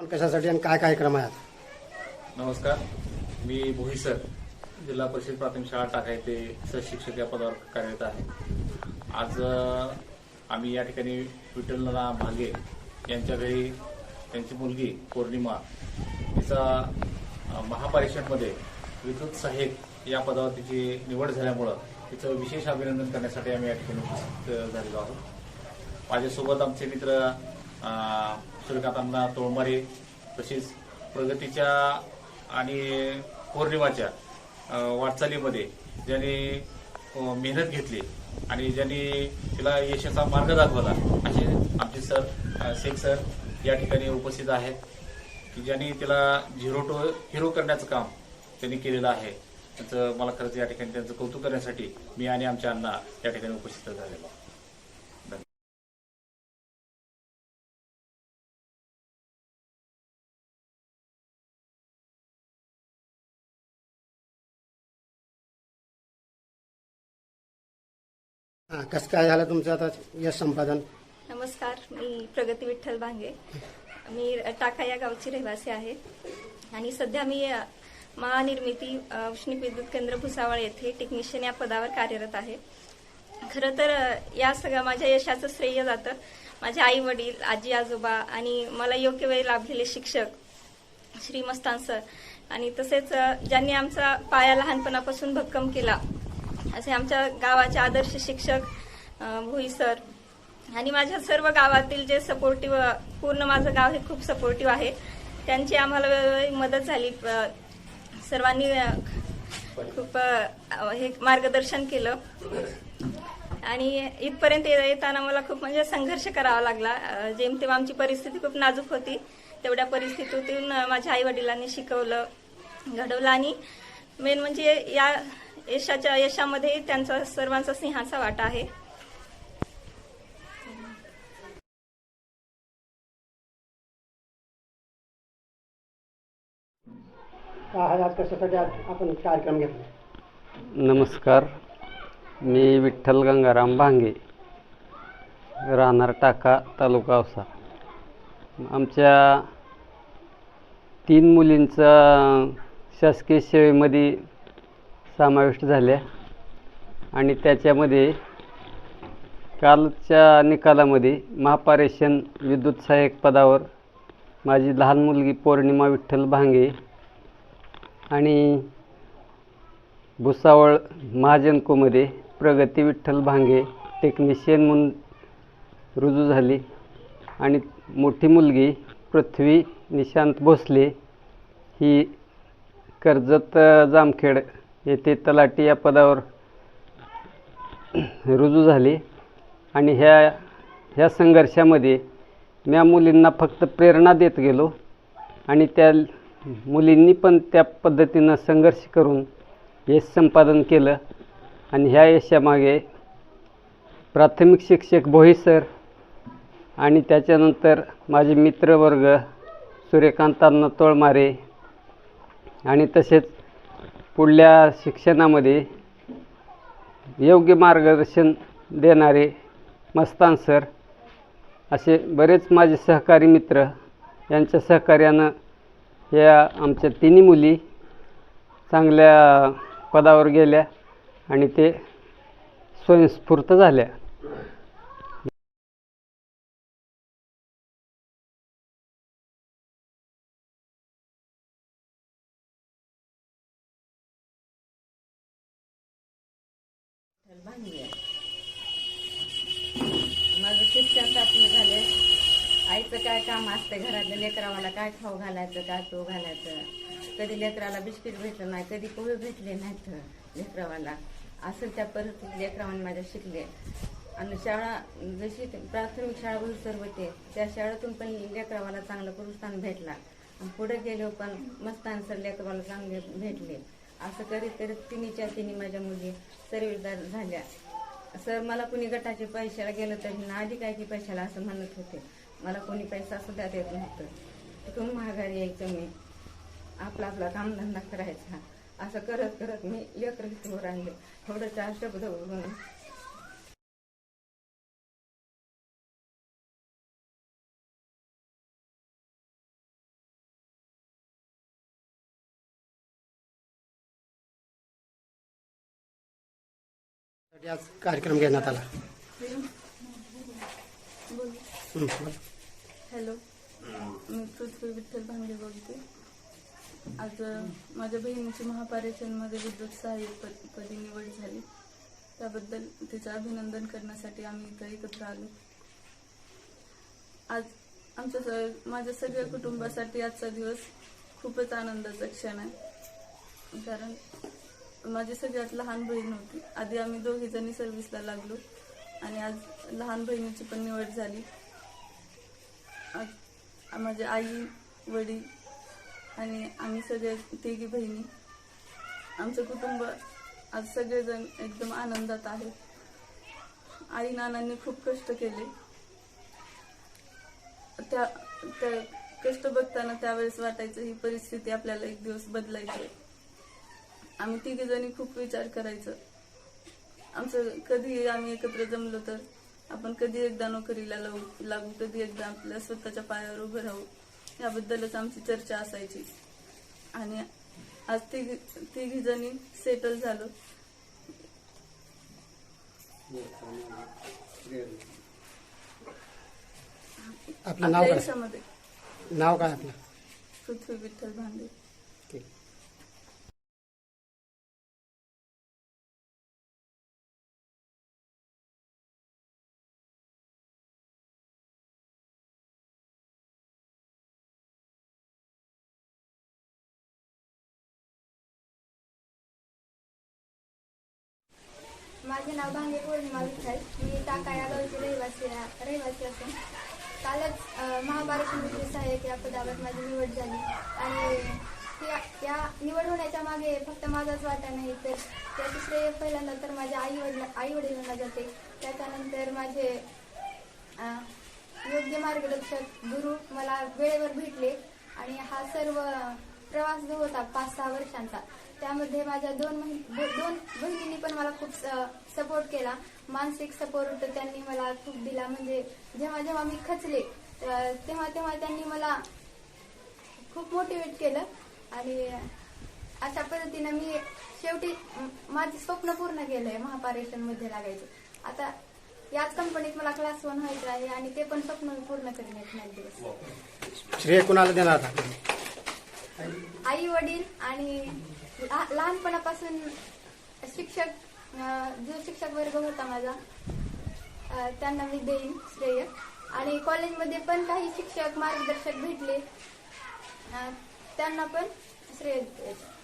पण कशासाठी आणि काय कार्यक्रम आहेत? नमस्कार. मी भोईसर जिल्हा परिषद प्राथमिक शाळा टाका येथे सहशिक्षक या पदावर कार्यरत आहे. आज आम्ही या ठिकाणी विठ्ठलनाना भांगे यांच्या घरी त्यांची मुलगी पौर्णिमा तिचा महापरिषदमध्ये विद्युत सहाय्यक या पदावर तिची निवड झाल्यामुळं तिचं विशेष अभिनंदन करण्यासाठी आम्ही या ठिकाणी उपस्थित झालेलो आहोत. माझ्यासोबत आमचे मित्र सूर्यकांतांना सूर्यकांत तोळमारे तसेच प्रगतीच्या आणि पौर्णिमाच्या वाटचालीमध्ये ज्यांनी मेहनत घेतली आणि ज्यांनी तिला यशाचा मार्ग दाखवला असे आमचे सर शेख सर या ठिकाणी उपस्थित आहेत की ज्यांनी तिला झिरो टू हिरो करण्याचं काम त्यांनी केलेलं आहे. त्यांचं मला खरंच या ठिकाणी त्यांचं कौतुक करण्यासाठी मी आणि आमच्या अण्णा या ठिकाणी उपस्थित झालेलो कसं काय झालं तुमचं आता यश संपादन? नमस्कार मी प्रगती विठ्ठल भांगे. मी टाका या गावची रहिवासी आहे. आणि सध्या मी महानिर्मिती औष्णिक विद्युत केंद्र भुसावळ येथे टेक्निशियन या पदावर कार्यरत आहे. खरं तर या सगळ्या माझ्या यशाचं श्रेय जातं. माझे आई वडील आजी आजोबा आणि मला योग्य वेळी लाभलेले शिक्षक श्री मस्तान सर. आणि तसेच ज्यांनी आमचा पाया लहानपणापासून भक्कम केला असे आमच्या गावाचे आदर्श शिक्षक भुई सर आणि माझ्या सर्व गावातील जे सपोर्टिव्ह पूर्ण माझं गाव हे खूप सपोर्टिव्ह आहे. त्यांची आम्हाला वेळोवेळी मदत झाली. सर्वांनी खूप हे मार्गदर्शन केलं. आणि इथपर्यंत येताना मला खूप म्हणजे संघर्ष करावा लागला. जेमतेम आमची परिस्थिती खूप नाजूक होती. तेवढ्या परिस्थितीतून माझ्या आई वडिलांनी शिकवलं घडवलं आणि मेन म्हणजे या यशाच्या यशामध्ये त्यांचा सर्वांचा सिंहाचा वाटा आहे. काय आज कशासाठी आज आपण कार्यक्रम घेतला. नमस्कार. मी विठ्ठल गंगाराम भांगे राहणार टाका तालुका औसा. आमच्या तीन मुलींचा शासकीय सेवेमध्ये समाविष्ट झाल्या. आणि त्याच्यामध्ये कालच्या निकालामध्ये महापारेषण विद्युत सहाय्यक पदावर माझी लहान मुलगी पौर्णिमा विठ्ठल भांगे आणि भुसावळ महाजनकोमध्ये प्रगती विठ्ठल भांगे टेक्निशियन म्हणून रुजू झाली. आणि मोठी मुलगी पृथ्वी निशांत भोसले ही कर्जत जामखेड येथे तलाठी या पदावर रुजू झाले. आणि ह्या ह्या संघर्षामध्ये म्या मुलींना फक्त प्रेरणा देत गेलो. आणि त्या मुलींनी पण त्या पद्धतीनं संघर्ष करून यश संपादन केलं. आणि ह्या यशामागे प्राथमिक शिक्षक भोई सर आणि त्याच्यानंतर माझे मित्रवर्ग सूर्यकांतांना तोळमारे आणि तसेच पुढल्या शिक्षणामध्ये योग्य मार्गदर्शन देणारे मस्तान सर असे बरेच माझे सहकारी मित्र यांच्या सहकार्यानं या आमच्या तिन्ही मुली चांगल्या पदावर गेल्या आणि ते स्वयंस्फूर्त झाल्या. माझं शिक्षण प्राथमिक झाले आईचं काय काम असतं घरातल्या लेकरावाला काय खाऊ घालायचं काय तो घालायचं? कधी लेकराला बिस्किट भेटलं नाही कधी पोहे भेटले नाहीत लेकरावाला. असं त्या परिस्थितीत लेकरावाने माझ्या शिकले. आणि शाळा जशी प्राथमिक शाळा सर्व होते त्या शाळेतून पण लेकरावाला चांगलं प्रोत्साहन भेटला. आणि पुढे गेलो पण मस्तान सर लेकरावाला चांगले भेटले. असं करीत करीत तिन्हीच्या तिन्ही माझ्या मुली सर्विसदार झाल्या. सर मला कुणी गटाचे पैशाला गेलं तरी ना आधी काय की पैशाला असं म्हणत होते. मला कोणी पैसा सुद्धा देत नव्हतं. तिथून महागारी यायचं मी. आपला आपला कामधंदा करायचा. असं करत करत मी लेकर वर आणले थोडं चार शब्द बोलून आज कार्यक्रम घेण्यात आला. हॅलो. मी पृथ्वी विठ्ठल भांगे बोलते. आज माझ्या बहिणीची महापारेषणमध्ये विद्युत सहाय्यक पद- पदी निवड झाली. त्याबद्दल तिचं अभिनंदन करण्यासाठी आम्ही इथं एकत्र आलो. आज आमच्या माझ्या सगळ्या कुटुंबासाठी आजचा दिवस खूपच आनंदाचा क्षण आहे. कारण माझी सगळ्यात लहान बहीण होती. आधी आम्ही दोघी जणी सर्व्हिसला लागलो आणि आज लहान बहिणीची पण निवड झाली. माझे आई वडील आणि आम्ही सगळे तिघी बहिणी. आमचं कुटुंब आज सगळेजण एकदम आनंदात आहे. आई नानांनी खूप कष्ट केले. त्या त्या कष्ट बघताना त्यावेळेस वाटायचं ही परिस्थिती आपल्याला एक दिवस बदलायची आहे. आम्ही तिघी जणी खूप विचार करायचं. आमचं कधी आम्ही एकत्र जमलो तर आपण कधी एकदा नोकरीला लागू लागू कधी एकदा आपल्या स्वतःच्या पायावर उभं राहू याबद्दलच आमची चर्चा असायची. आणि आज तिघी तिघी जणी सेटल झालो. आपलं नाव आपल्या काय? यशामध्ये नाव काय आपलं? पृथ्वी विठ्ठल भांडे. माझे नाव भांगे पौर्णिमा विठ्ठल मी टाका या गावची रहिवासी रहिवासी असून. कालच महाभारत समिती सहाय्यक या पदावर माझी निवड झाली. आणि या या निवड होण्याच्या मागे फक्त माझाच वाटा नाही तर त्याचे श्रेय पहिल्यांदा तर माझ्या आई वडिला आई वडिलांना जाते. त्याच्यानंतर माझे योग्य मार्गदर्शक गुरु मला वेळेवर भेटले. आणि हा सर्व प्रवास जो होता पाच सहा वर्षांचा त्यामध्ये माझ्या दोन दोन बहिणींनी पण मला खूप सपोर्ट केला. मानसिक सपोर्ट त्यांनी मला खूप दिला. म्हणजे जेव्हा जेव्हा मी खचले तेव्हा तेव्हा त्यांनी मला खूप मोटिवेट केलं. आणि अशा पद्धतीनं मी शेवटी माझे स्वप्न पूर्ण केलंय महापारेषणमध्ये लागायचं. आता याच कंपनीत मला क्लास वन व्हायचं आहे आणि ते पण स्वप्न पूर्ण दिवस. श्रेय कुणाला देणार आई वडील आणि लहा- लहानपणापासून शिक्षक अं, जो शिक्षक वर्ग होता माझा अं, त्यांना मी देईन श्रेय. आणि कॉलेजमध्ये पण काही शिक्षक मार्गदर्शक भेटले. अं, त्यांना पण श्रेय द्यायचं